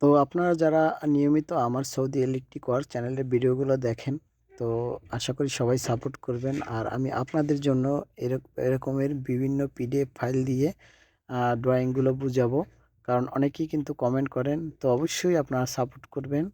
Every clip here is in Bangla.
তো আপনারা যারা নিয়মিত আমার সৌদি ইলেকট্রিক ওয়ার্ক চ্যানেলের ভিডিওগুলো দেখেন, তো আশা করি সবাই সাপোর্ট করবেন। আর আমি আপনাদের জন্য এরক- এরকমের বিভিন্ন পিডিএফ ফাইল দিয়ে ড্রয়িংগুলো বুঝাবো। কারণ অনেকেই কিন্তু কমেন্ট করেন, তো অবশ্যই আপনারা সাপোর্ট করবেন।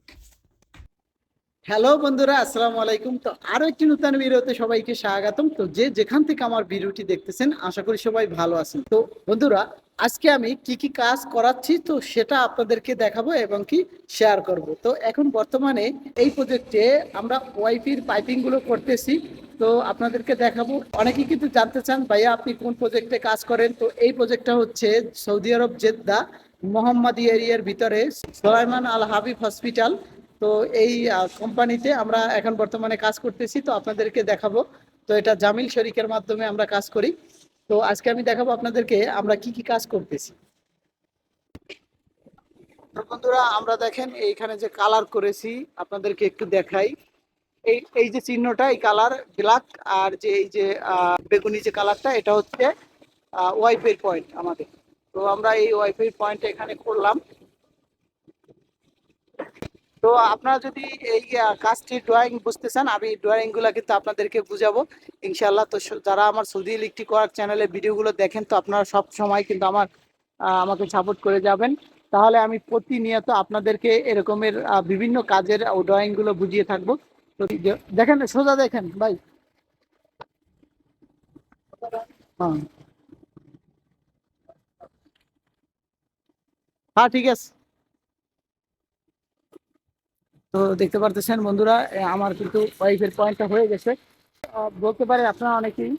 হ্যালো বন্ধুরা, আসসালামু আলাইকুম। তো আরও একটি নতুন ভিডিওতে সবাইকে স্বাগতম। তো যে যেখান থেকে আমার ভিডিওটি দেখতেছেন, আশা করি সবাই ভালো আছেন। তো বন্ধুরা, আজকে আমি কি কি কাজ করাচ্ছি, তো সেটা আপনাদেরকে দেখাবো এবং কি শেয়ার করব। তো এখন বর্তমানে এই প্রজেক্টে আমরা ওয়াইফির পাইপিংগুলো করতেছি। তো আপনাদেরকে দেখাবো। অনেকেই কিন্তু জানতে চান, ভাইয়া, আপনি কোন প্রজেক্টে কাজ করেন? তো এই প্রজেক্টটা হচ্ছে সৌদি আরব জেদ্দা মোহাম্মদী এরিয়ার ভিতরে সোলাইমান আল হাবিব হসপিটাল। তো এই কোম্পানিতে আমরা এখন বর্তমানে কাজ করতেছি, তো আপনাদেরকে দেখাবো। তো এটা জামিল শরিকের মাধ্যমে আমরা কাজ করি। তো আজকে আমি দেখাবো আপনাদেরকে আমরা কি কি কাজ করতেছি। বন্ধুরা, আমরা দেখেন এইখানে যে কালার করেছি, আপনাদেরকে একটু দেখাই। এই এই যে চিহ্নটা, এই কালার ব্ল্যাক আর যে এই যে বেগুনি যে কালারটা এটা হচ্ছে ওয়াইফাই পয়েন্ট আমাদের। তো আমরা এই ওয়াইফাই পয়েন্ট এখানে করলাম। তো আপনারা যদি এই কাজটি ড্রয়িং বুঝতে চান, আমি ড্রয়িংগুলো কিন্তু আপনাদেরকে বুঝাবো। ইনশাল্লাহ তো যারা আমার সৌদি ইলেকট্রিক ওয়ার্ক চ্যানেলের ভিডিওগুলো দেখেন, তো আপনারা সব সময় কিন্তু আমার আমাকে সাপোর্ট করে যাবেন। তাহলে আমি প্রতিনিয়ত আপনাদেরকে এরকমের বিভিন্ন কাজের ড্রয়িংগুলো বুঝিয়ে থাকব। তো দেখেন, সোজা দেখেন, ভাই। হ্যাঁ। হ্যাঁ ঠিক আছে। তো দেখতে পারতেছেন বন্ধুরা আমার কিন্তু ওয়াইফের পয়েন্টটা হয়ে গেছে। বলতে পারে আপনারা অনেকেই,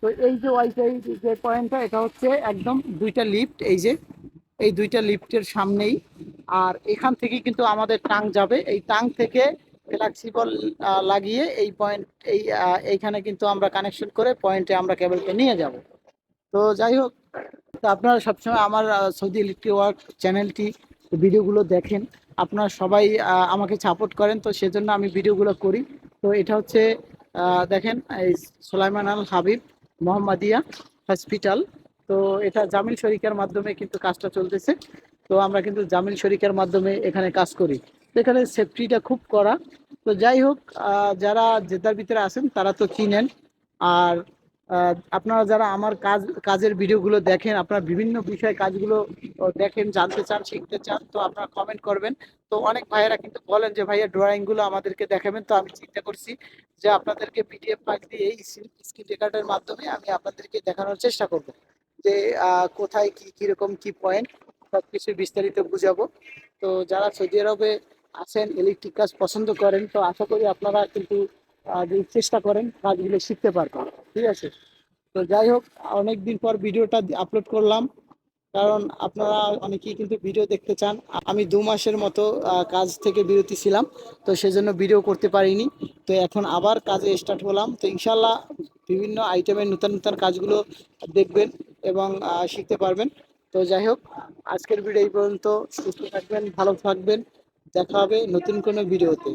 তো এই যে ওয়াইফাই যে পয়েন্টটা এটা হচ্ছে একদম দুইটা লিফট এই যে, এই দুইটা লিফটের সামনেই। আর এখান থেকে কিন্তু আমাদের টাং যাবে। এই টাং থেকে ফ্লেক্সিবল লাগিয়ে এই পয়েন্ট এই এইখানে কিন্তু আমরা কানেকশন করে পয়েন্টে আমরা কেবলকে নিয়ে যাব। তো যাই হোক, তো আপনারা সবসময় আমার সৌদি ইলেকট্রিক ওয়ার্ক চ্যানেলটি ভিডিওগুলো দেখেন। আপনারা সবাই আমাকে সাপোর্ট করেন, তো সেজন্য আমি ভিডিওগুলো করি। তো এটা হচ্ছে দেখেন, এই Sulaiman Al Habib Mohammadia hospital. তো এটা জামিল শরিকের মাধ্যমে কিন্তু কাজটা চলতেছে। তো আমরা কিন্তু জামিল শরিকের মাধ্যমে এখানে কাজ করি। এখানে সেফটিটা খুব করা তো যাই হোক যারা জেতার ভিতরে আছেন, তারা তো চিনেন আর আপনারা যারা আমার কাজ, কাজের ভিডিওগুলো দেখেন, আপনারা বিভিন্ন বিষয়ে কাজগুলো দেখেন, জানতে চান, শিখতে চান, তো আপনারা কমেন্ট করবেন। তো অনেক ভাইয়েরা কিন্তু বলেন যে, ভাইয়া ড্রয়িংগুলো আমাদেরকে দেখাবেন। তো আমি চিন্তা করছি যে, আপনাদেরকে পিডিএফ ফাইল দিয়ে এই স্ক্রিন রেকর্ডের মাধ্যমে আমি আপনাদেরকে দেখানোর চেষ্টা করব। যে কোথায় কি, কীরকম, কি পয়েন্ট সব কিছু বিস্তারিত বুঝাবো। তো যারা সৌদি আরবে আছেন ইলেকট্রিক কাজ পছন্দ করেন, তো আশা করি আপনারা কিন্তু চেষ্টা করেন কাজগুলো শিখতে পারবেন। ঠিক আছে? তো যাই হোক, অনেকদিন পর ভিডিওটা আপলোড করলাম। কারণ আপনারা অনেকেই কিন্তু ভিডিও দেখতে চান। আমি দু মাসের মতো কাজ থেকে বিরতি ছিলাম, তো সেজন্য ভিডিও করতে পারিনি। তো এখন আবার কাজে স্টার্ট হলাম। তো ইনশাল্লাহ বিভিন্ন আইটেমের নতুন নতুন কাজগুলো দেখবেন এবং শিখতে পারবেন। তো যাই হোক, আজকের ভিডিও এই পর্যন্ত। সুস্থ থাকবেন, ভালো থাকবেন। দেখা হবে নতুন কোনো ভিডিওতে